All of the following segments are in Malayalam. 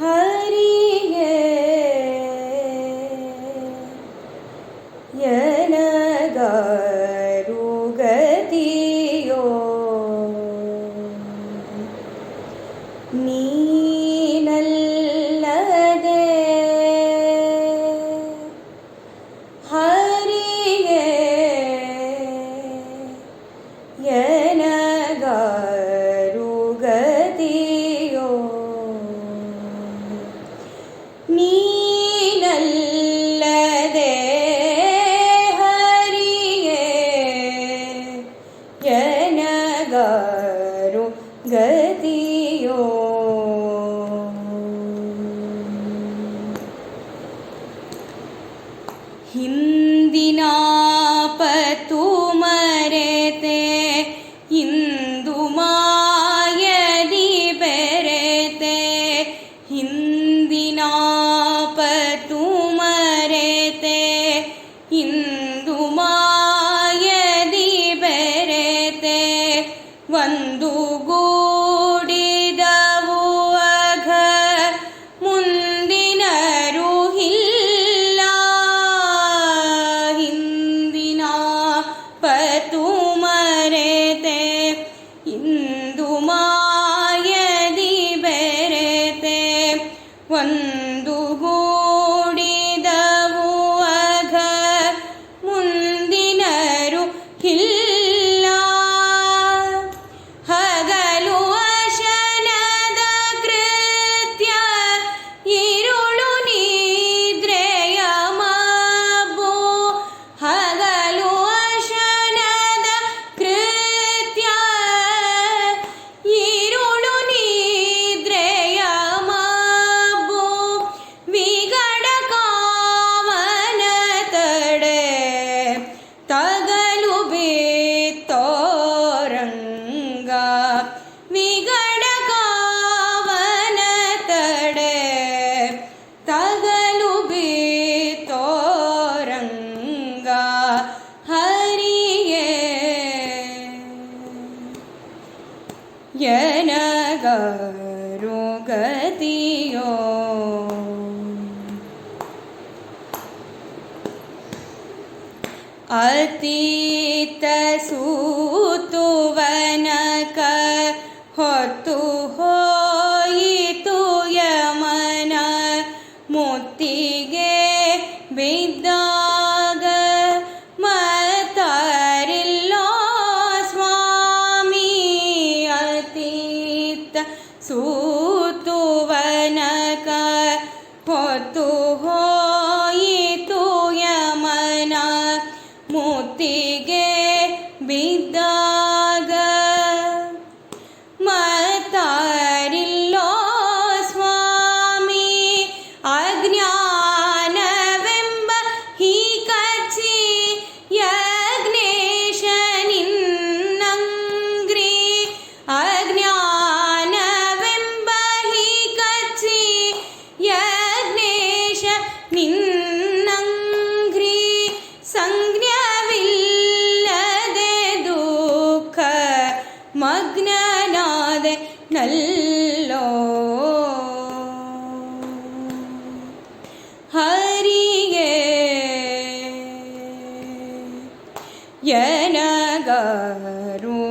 Huh? ഇന്ദുമായ ദീപരത്തെ വന്നുകൂടിതവു അഘ മുന്തിനരുഹില്ല. ഹിന്ദിന പത്തുമരത്തെ ഇന്ദുമാ अतीतसूतुवनक होतु हतु होयितुयमन मोति गे विद मतरि स्वामी अतीत सु 你。ഉണ്ടല്ലോ ഹരിയേ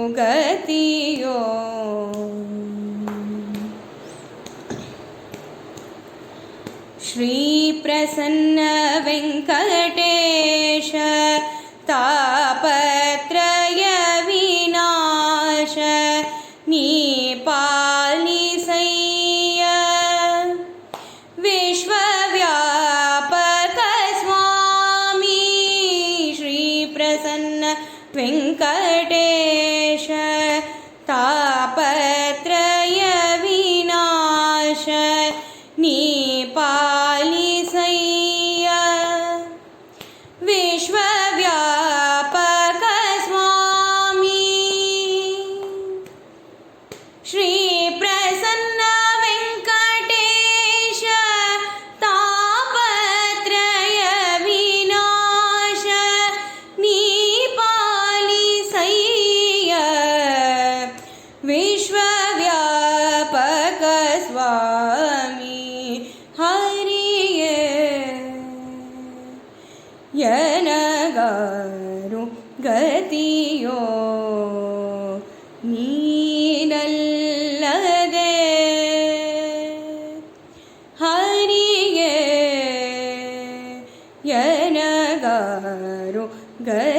യനഗരുഗതിയോ श्रीप्रसन्न वेङ्कटेश वेङ्कटेश तापत्रयविनाश नीपालिसय्य विश्वव्यापकस्वामी श्री ಯನಗಾರು ಗತಿಯೋ ನೀನಲ್ಲದೆ ಹರಿಗೆ ಯನಗಾರು ಗತಿ